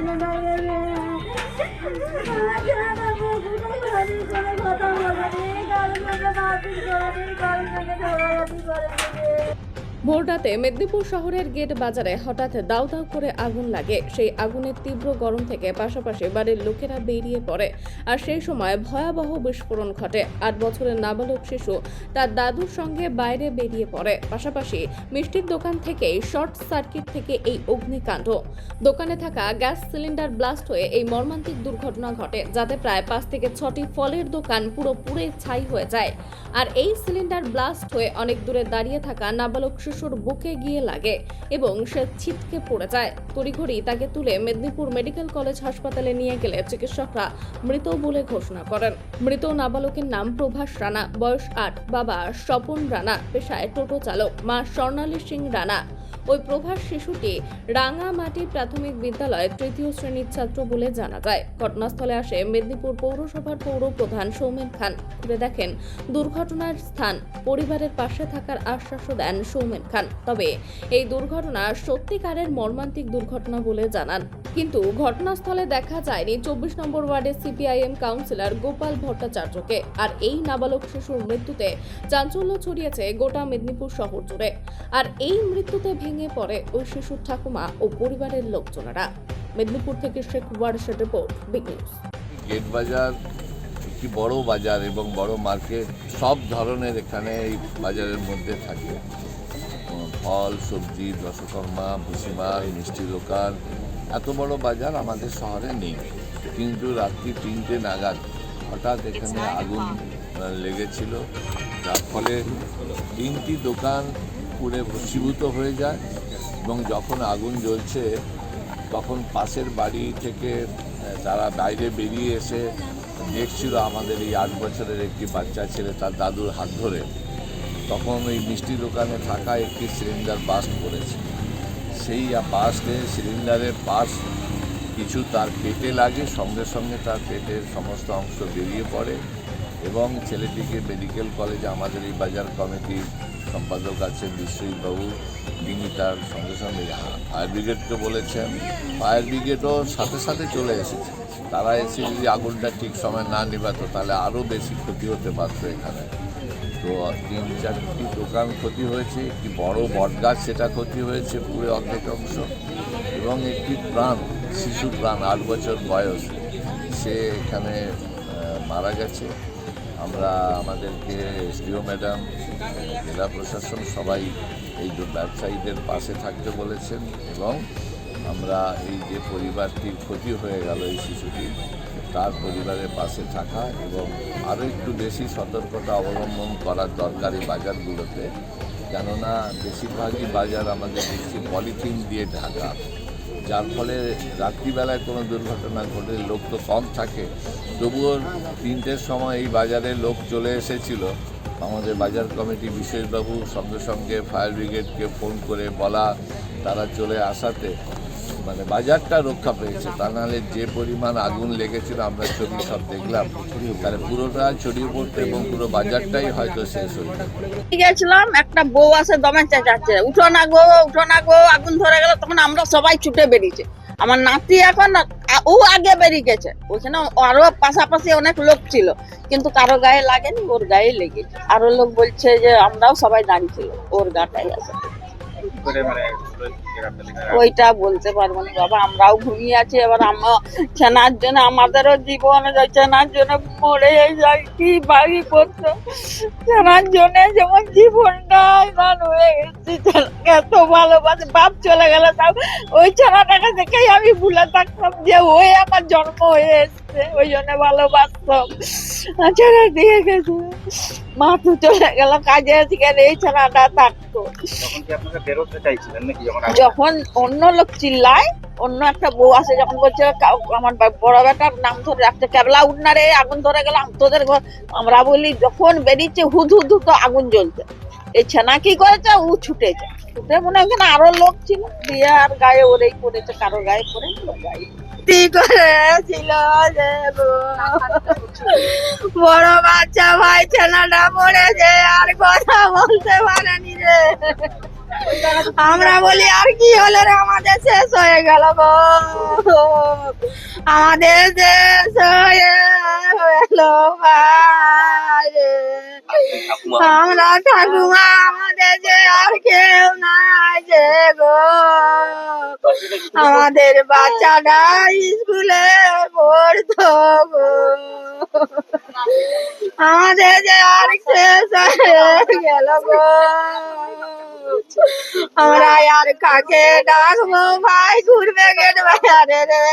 I'm gonna go to the bathroom, I'm gonna go to the bathroom, I'm gonna go to the bathroom. করেনি ভোর রাতে মেদিনীপুর শহরের gate বাজারে হঠাৎ দাউ দাউ করে আগুন লাগে। সেই আগুনের তীব্র গরম থেকে পাশাপাশি বাড়ির লোকেরা বেরিয়ে পড়ে। আর সেই সময় ভয়াবহ বিস্ফোরণ ঘটে। আট বছরের নাবালক শিশু তার দাদুর সঙ্গে বাইরে বেরিয়ে পড়ে। পাশাপাশি মিষ্টির দোকান থেকেই শর্ট সার্কিট থেকে এই অগ্নিকাণ্ড। দোকানে থাকা গ্যাস সিলিন্ডার ব্লাস্ট হয়ে এই মর্মান্তিক দুর্ঘটনা ঘটে, যাতে প্রায় পাঁচ থেকে ছটি ফলের দোকান পুরো পুড়ে ছাই হয়ে যায়। আর এই সিলিন্ডার ব্লাস্ট হয়ে অনেক দূরে দাঁড়িয়ে থাকা নাবালক শিশুর বুকে গিয়ে লাগে এবং সে ছিটকে পড়ে যায়। তড়িঘড়ি তাকে তুলে মেদিনীপুর মেডিকেল কলেজ হাসপাতালে নিয়ে গেলে চিকিৎসকরা মৃত বলে ঘোষণা করেন। মৃত নাবালকের নাম প্রভাস রানা, বয়স আট, বাবা স্বপন রানা, পেশায় টোটো চালক, মা স্বর্ণালী সিং রানা। ওই প্রভাস শিশুটি রাঙামাটি প্রাথমিক বিদ্যালয়ের তৃতীয় শ্রেণির ছাত্র বলে জানা যায়। ঘটনাস্থলে আসে মেদিনীপুর পৌরসভার পৌর প্রধান সৌমেন খান। ঘুরে দেখেন, দুর্ঘটনার স্থান, পরিবারের পাশে থাকার আশ্বাসও দেন সৌমেন খান। তবে এই দুর্ঘটনা সত্যিকারের মর্মান্তিক দুর্ঘটনা বলে জানান। কিন্তু ঘটনাস্থলে দেখা যায়নি চব্বিশ নম্বর ওয়ার্ডের সিপিআইএম কাউন্সিলর গোপাল ভট্টাচার্যকে। আর এই নাবালক শিশুর মৃত্যুতে চাঞ্চল্য ছড়িয়েছে গোটা মেদিনীপুর শহর জুড়ে। আর এই মৃত্যুতে ভেঙে পড়ে ওই শিশুর ঠাকুমা ও পরিবারের লোকজনেরা। মেদিনীপুর থেকে শেখ ওয়ার্ডসের রিপোর্ট বিগ নিউজ। গেট বাজার একটি বড় বাজার এবং বড় মার্কেট সব ধরনের এখানে এই বাজারের মধ্যে থাকে। ফল সবজি দশকর্মা ভুসিমাল মিষ্টি দোকান এত বড় বাজার আমাদের শহরে নেই। কিন্তু রাত্রি তিনটে নাগাদ হঠাৎ এখানে আগুন লেগেছিল। যার ফলে তিনটি দোকান পুড়ে ভস্মীভূত হয়ে যায় এবং যখন আগুন জ্বলছে, তখন পাশের বাড়ি থেকে তারা বাইরে বেরিয়ে এসে দেখছিল আমাদের এই আট বছরের একটি বাচ্চা ছেলে, তার দাদুর হাত ধরে। তখন ওই মিষ্টি দোকানে থাকা একটি সিলিন্ডার বাস্ট করেছে। সেই বাস্টে সিলিন্ডারের পাশ কিছু তার পেটে লাগে, সঙ্গে সঙ্গে তার পেটের সমস্ত অংশ বেরিয়ে পড়ে এবং ছেলেটিকে মেডিকেল কলেজে আমাদের এই বাজার কমিটির সম্পাদক আছেন বিশ্বজিৎবাবু তিনি তার সঙ্গে সঙ্গে ফায়ার ব্রিগেডকে বলেছেন। ফায়ার ব্রিগেডও সাথে সাথে চলে এসেছে। তারা এসে যদি আগুনটা ঠিক সময় না নিবাতো তাহলে আরও বেশি ক্ষতি হতে পারতো এখানে। তো তিন চারটি দোকান ক্ষতি হয়েছে, একটি বড় বটগাছ সেটা ক্ষতি হয়েছে পুরো অর্ধেক অংশ। এবং একটি প্রাণ, শিশু প্রাণ, আট বছর বয়স। সে এখানে মারা গেছে। আমরা আমাদেরকে এসডিও ম্যাডাম, জেলা প্রশাসন সবাই এই ব্যবসায়ীদের পাশে থাকতে বলেছেন এবং আমরা এই যে পরিবারটির ক্ষতি হয়ে গেল এই শিশুটি, তার পরিবারের পাশে থাকা এবং আরও একটু বেশি সতর্কতা অবলম্বন করার দরকার এই বাজারগুলোতে। কেননা বেশিরভাগই বাজার আমাদের দেখছি পলিথিন দিয়ে ঢাকা। যার ফলে রাত্রিবেলায় কোনো দুর্ঘটনা ঘটে, লোক তো কম থাকে। তবুও তিনটের সময় এই বাজারে লোক চলে এসেছিল। আমাদের বাজার কমিটি বিশেষবাবু সঙ্গে সঙ্গে ফায়ার ব্রিগেডকে ফোন করে বলা তারা চলে আসাতে। মানে বাজারটা রক্ষা পেয়েছে। তা নাহলে যে পরিমাণ আগুন লেগেছিল আমরা ছবি সব দেখলাম। তাহলে পুরোটা ছড়িয়ে পড়তো এবং পুরো বাজারটাই হয়তো শেষ হয়ে গেছিলাম একটা বউ আছে দমে চেঁচাচ্ছে। উঠো না গো উঠো না গো আগুন ধরে গেল। তখন আমরা সবাই ছুটে বেরিয়েছে। আমার নাতি এখন ও আগে বেরিয়ে গেছে। ওইখানে আরও পাশাপাশি অনেক লোক ছিল কিন্তু কারও গায়ে লাগেনি ওর গায়ে লেগেছে আরও লোক বলছে যে আমরাও সবাই দাঁড়িয়েছিল ওর গাটাই আছে। ওইটা বলতে পারব না, বাবা, আমরাও ঘুমিয়ে আছি, এবার আমরা ছেনার জন্য আমাদেরও জীবন ছেনার জন্য মরে যাই, কি বাড়ি করতো? ছেনার জন্য যেমন জীবনটা দান হয়ে গেছে এত ভালোবাসে, বাপ চলে গেল তাও ওই ছেনাটাকে দেখেই আমি ভুলে থাকতাম যে ওই আমার জন্ম হয়ে ওই জন্য ভালোবাসতাম। ছেড়ে দিয়ে গেছে। মা তো চলে গেল কাজে আজকে এই ছেনাটা থাকতো। যখন অন্য লোক চিল্লায় অন্য একটা বউ আসে যখন বলছে আমার বড় বেটার নাম ধরে রাখতে কেবলা উঠনারে আগুন ধরে গেলাম তোদের ঘর আমরা বলি যখন বেরিয়েছে হুদ হুদ হুদ আগুন জ্বলছে। এই ছেনা কি করেছে? ও ছুটেছে ছুটে মনে ওখানে আরও লোক ছিল। দিয়ে আর গায়ে ওরেই পড়েছে কারও গায়ে পড়ে কি করেছিল। বড় বাচ্চা ভাই ছেনাটা পড়েছে আর কথা বলতে পারেনি রে। আমরা বলি, আর কি হলো রে? আমাদের শেষ হয়ে গেল গো। আমাদের শেষ হয়ে গেল ভাই। আমরা ঠাকুমা, আমাদের যে আর কেউ নাই যে গো। আমাদের বাচ্চাটা স্কুলে পড়তো গো। আমাদের যে আর শেষ গেল গো। আমরা আর কাকে ডাকবো? ভাই ঘুরবে গেট বাইরে রে।